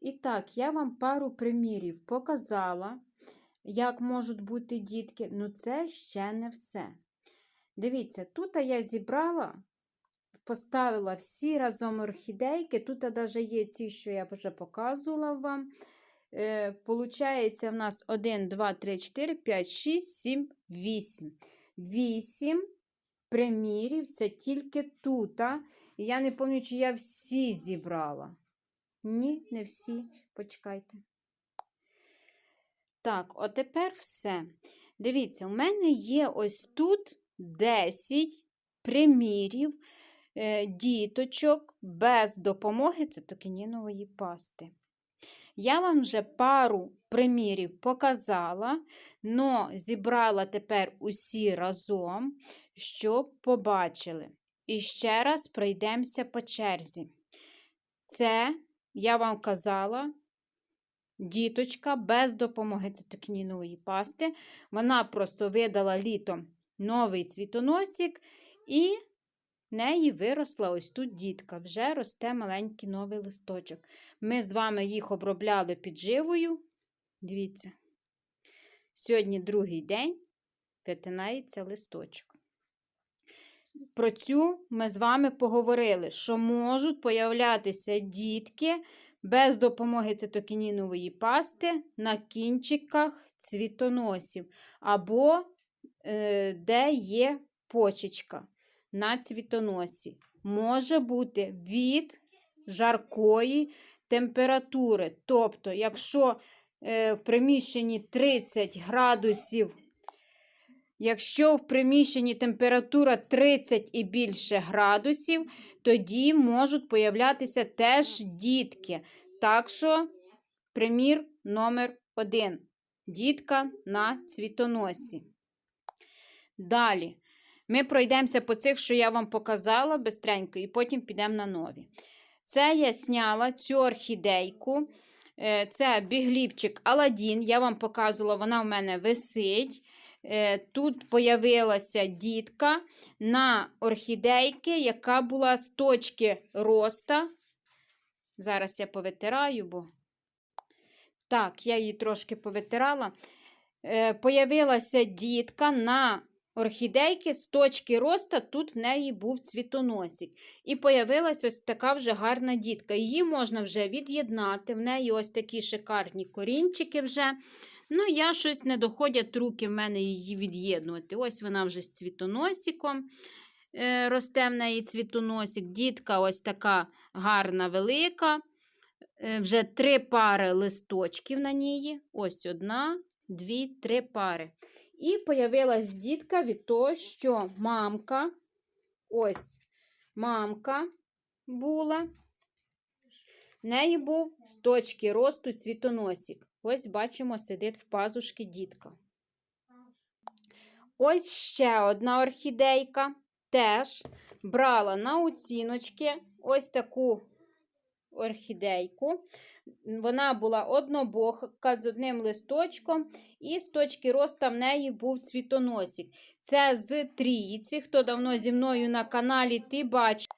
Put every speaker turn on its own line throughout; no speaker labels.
І так, я вам пару примірів показала, як можуть бути дітки. Ну, це ще не все. Дивіться, тут я зібрала, поставила всі разом орхідейки. Тут навіть є ці, що я вже показувала вам. Е, Получається, в нас 1, 2, 3, 4, 5, 6, 7, 8. 8 примірів це тільки тут. І я не пам'ятаю, чи я всі зібрала. Ні, не всі. Почекайте. Так, от тепер все. Дивіться, у мене є ось тут 10 примірів е, діточок без допомоги цитокінінової пасти. Я вам вже пару примірів показала, но зібрала тепер усі разом, щоб побачили. І ще раз пройдемося по черзі. Це, я вам казала, діточка без допомоги цитокінінової пасти. Вона просто видала літом новий цвітоносик, і в неї виросла ось тут дітка. Вже росте маленький новий листочок. Ми з вами їх обробляли підживою. Дивіться, сьогодні другий день витинається листочок. Про цю ми з вами поговорили, що можуть появлятися дітки без допомоги цитокінінової пасти на кінчиках цвітоносів, або е, де є почечка на цвітоносі. Може бути від жаркої температури. Тобто, якщо е, в приміщенні 30 градусів, якщо в приміщенні температура 30 і більше градусів, тоді можуть появлятися теж дітки. Так що, примір номер один. Дітка на цвітоносі. Далі. Ми пройдемося по цих, що я вам показала бистренько, і потім підемо на нові. Це я сняла цю орхідейку. Е, Це бігліпчик Аладдін. Я вам показувала, вона в мене висить. Е, Тут появилася дітка на орхідейки, яка була з точки роста. Зараз я повитираю, бо. Так, я її трошки повитирала. Е, Появилася дітка на орхідейки з точки роста, тут в неї був цвітоносик. І появилась ось така вже гарна дітка. Її можна вже від'єднати. В неї ось такі шикарні корінчики вже. Ну, я щось не доходять руки в мене її від'єднувати. Ось вона вже з цвітоносиком. е, Росте в неї цвітоносик. Дітка ось така гарна, велика. Е, Вже три пари листочків на ній. Ось одна, дві, три пари. І появилась дітка від того, що мамка, ось мамка була, в неї був з точки росту цвітоносик. Ось бачимо, сидить в пазушки дітка. Ось ще одна орхідейка. Теж брала на оціночки ось таку орхідейку. Вона була однобока з одним листочком, і з точки роста в неї був цвітоносик. Це з трійці. Хто давно зі мною на каналі, ти бачиш,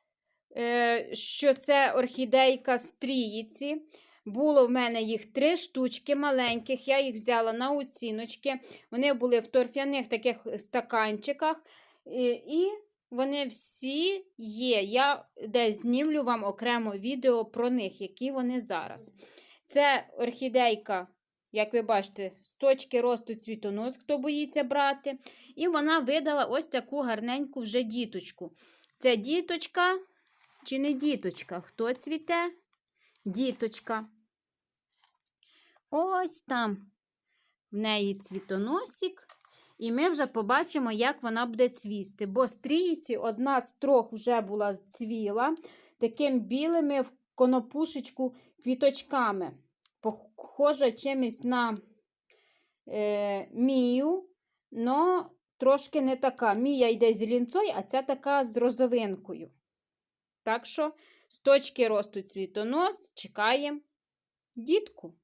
е, що це орхідейка з трійці. Було в мене їх три штучки маленьких. Я їх взяла на оціночки. Вони були в торфяних таких стаканчиках. І, і вони всі є. Я десь знімлю вам окремо відео про них, які вони зараз. Це орхідейка, як ви бачите, з точки росту цвітонос, хто боїться брати. І вона видала ось таку гарненьку вже діточку. Це діточка чи не діточка? Хто цвіте? Діточка. Ось там в неї цвітоносик. І ми вже побачимо, як вона буде цвісти. Бо стрійці одна з трьох вже була цвіла таким білими в конопушечку квіточками. Похожа чимось на е, мію, але трошки не така. Мія йде з лінцой, а ця така з розовинкою. Так що, з точки росту цвітонос, чекаємо дітку.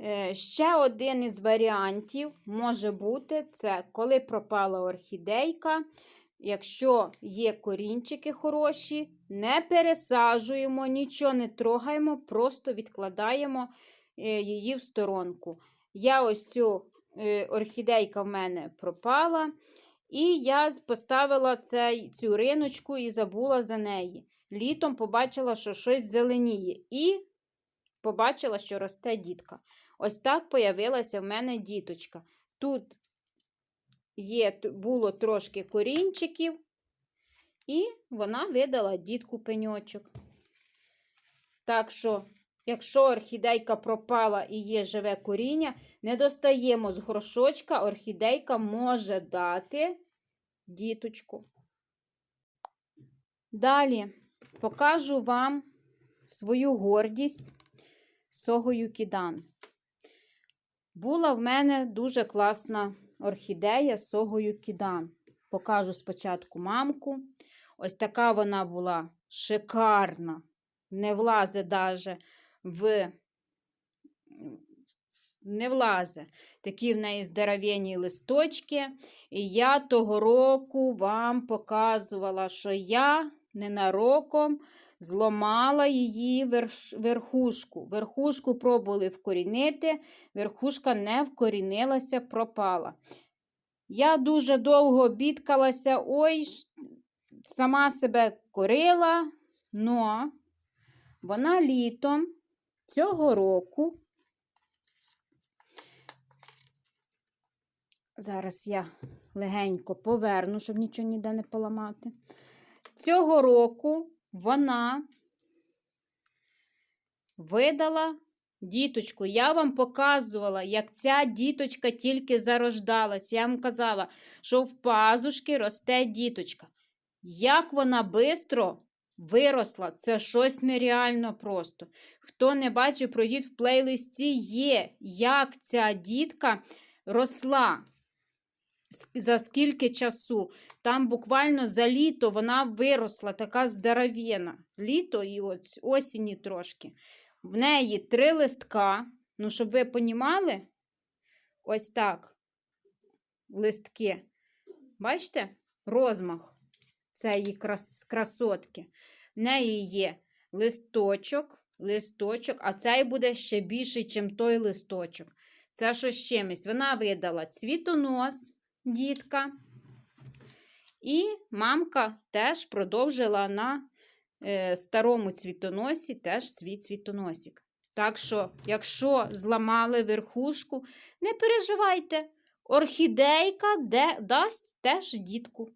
Е, Ще один із варіантів може бути це коли пропала орхідейка, якщо є корінчики хороші, не пересаджуємо, нічого не трогаємо, просто відкладаємо е, її в сторонку. Я ось цю е, орхідейка в мене пропала, і я поставила цей, цю риночку і забула за неї. Літом побачила, що щось зеленіє, і побачила, що росте дітка. Ось так появилася в мене діточка. Тут є, було трошки корінчиків, і вона видала дітку пеньочок. Так що, якщо орхідейка пропала і є живе коріння, не достаємо з горшочка, орхідейка може дати діточку. Далі покажу вам свою гордість согою кідан. Була в мене дуже класна орхідея з согою кідан. Покажу спочатку мамку. Ось така вона була шикарна. Не влазить даже в. Не влазить. Такі в неї здоровенні листочки. І я того року вам показувала, що я ненароком зламала її верш... верхушку. Верхушку пробували вкорінити, верхушка не вкорінилася, пропала. Я дуже довго бідкалася, ой, сама себе корила, но вона літом цього року. Зараз я легенько поверну, щоб нічого ніде не поламати. Цього року вона видала діточку. Я вам показувала, як ця діточка тільки зарождалась. Я вам казала, що в пазушки росте діточка. Як вона бистро виросла, це щось нереально просто. Хто не бачив, пройдіть в плейлисті є, як ця дітка росла. За скільки часу? Там буквально за літо вона виросла, така здоров'яна. Літо і ось осені трошки. В неї три листка. Ну, щоб ви понімали, ось так. Листки. Бачите? Розмах цієї крас... красотки. В неї є листочок, листочок, а цей буде ще більший, ніж той листочок. Це що з чимось. Вона видала цвітонос, дітка. І мамка теж продовжила на е, старому цвітоносі теж свій цвітоносик. Так що, якщо зламали верхушку, не переживайте, орхідейка де, дасть теж дітку.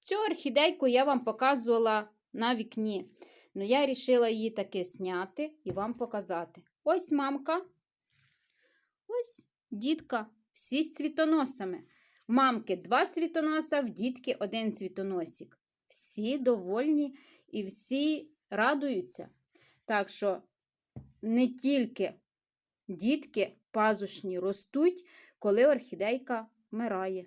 Цю орхідейку я вам показувала на вікні. Ну, я вирішила її таки зняти і вам показати. Ось мамка, ось дітка, всі з цвітоносами. Мамки два цвітоноса, в дітки один цвітоносик. Всі довольні і всі радуються. Так що не тільки дітки пазушні ростуть, коли орхідейка вмирає.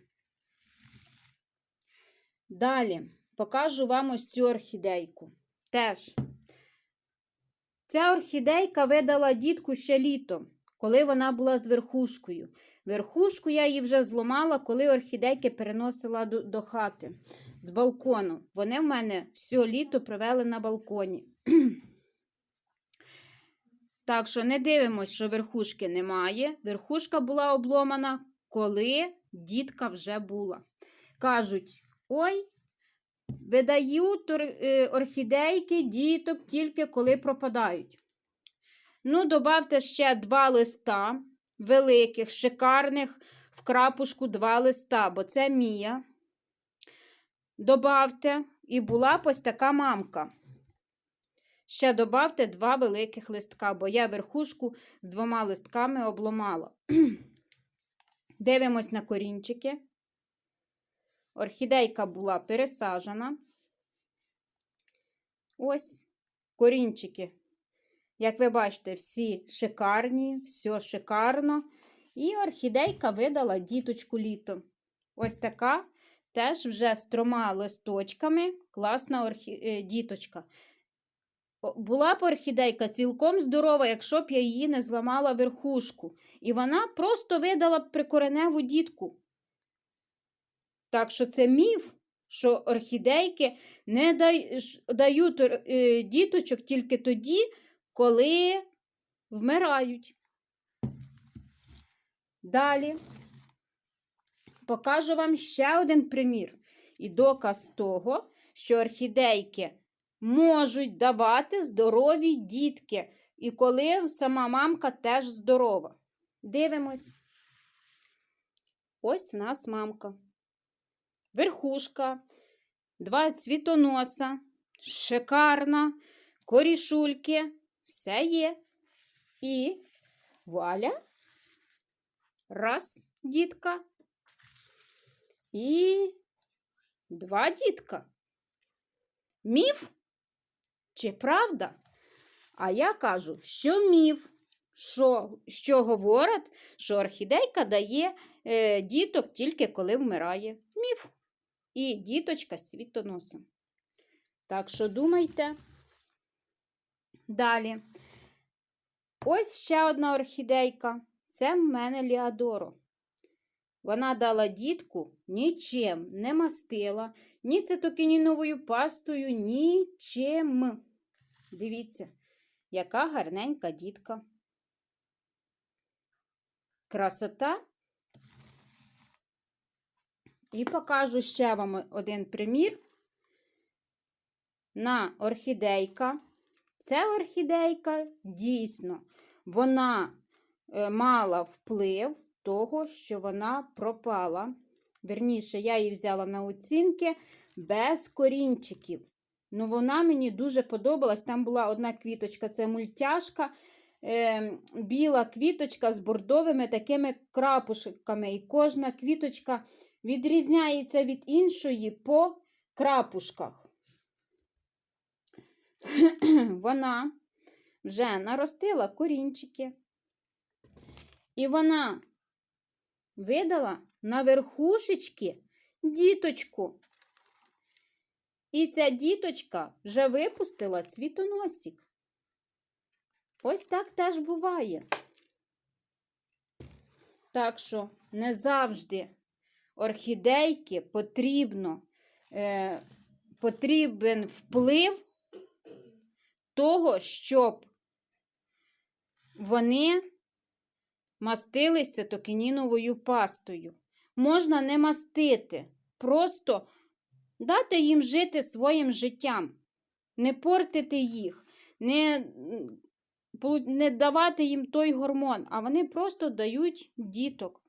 Далі покажу вам ось цю орхідейку. Теж. Ця орхідейка видала дітку ще літом, коли вона була з верхушкою. Верхушку я її вже зламала, коли орхідейки переносила до, до хати з балкону. Вони в мене все літо провели на балконі. Так що не дивимось, що верхушки немає. Верхушка була обломана, коли дітка вже була. Кажуть: ой, видають е, орхідейки діток тільки коли пропадають. Ну, добавте ще два листа великих, шикарних, в крапушку два листа, бо це Мія. Добавте, і була б ось така мамка. Ще добавте два великих листка, бо я верхушку з двома листками обломала. Дивимось на корінчики. Орхідейка була пересаджена. Ось корінчики. Як ви бачите, всі шикарні, все шикарно. І орхідейка видала діточку літом. Ось така теж вже з трьома листочками класна орхі... е, діточка. Була б орхідейка цілком здорова, якщо б я її не зламала верхушку. І вона просто видала б прикореневу дітку. Так що це міф, що орхідейки не дають е, діточок тільки тоді, коли вмирають. Далі покажу вам ще один примір і доказ того, що орхідейки можуть давати здорові дітки, і коли сама мамка теж здорова. Дивимось. Ось в нас мамка. Верхушка, два цвітоноса, шикарна, корішульки, все є. І вуаля. Раз, дітка. І два дітка. Міф чи правда? А я кажу, що міф, що, що говорять, що орхідейка дає е, діток тільки коли вмирає. Міф. І діточка з світоносом. Так що думайте. Далі. Ось ще одна орхідейка. Це в мене Ліадоро. Вона дала дітку нічим не мастила, ні цитокініновою пастою, нічим. Дивіться, яка гарненька дітка. Красота. І покажу ще вам один примір на орхідейка. Це орхідейка дійсно, вона е, мала вплив того, що вона пропала. Верніше, я її взяла на оцінки без корінчиків. Ну, вона мені дуже подобалась. Там була одна квіточка, це мультяшка, е, біла квіточка з бордовими такими крапушками. І кожна квіточка відрізняється від іншої по крапушках. Вона вже наростила корінчики. І вона видала на верхушечки діточку. І ця діточка вже випустила цвітоносик. Ось так теж буває. Так що не завжди орхідейки потрібно, е, потрібен вплив того, щоб вони мастилися токеніновою пастою. Можна не мастити, просто дати їм жити своїм життям, не портити їх, не, не давати їм той гормон, а вони просто дають діток.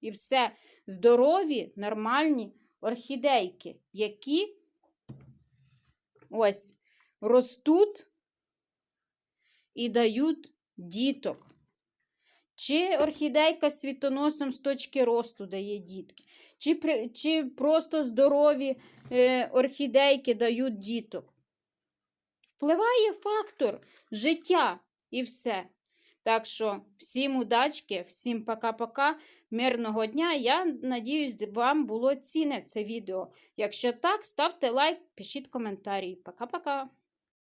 І все здорові, нормальні орхідейки, які ось ростуть і дають діток. Чи орхідейка з світоносом з точки росту дає дітки, чи чи просто здорові е, орхідейки дають діток. Впливає фактор життя і все. Так що, всім удачки, всім пока-пока, мирного дня. Я надіюсь, вам було цінне це відео. Якщо так, ставте лайк, пишіть коментарі. Пока-пока.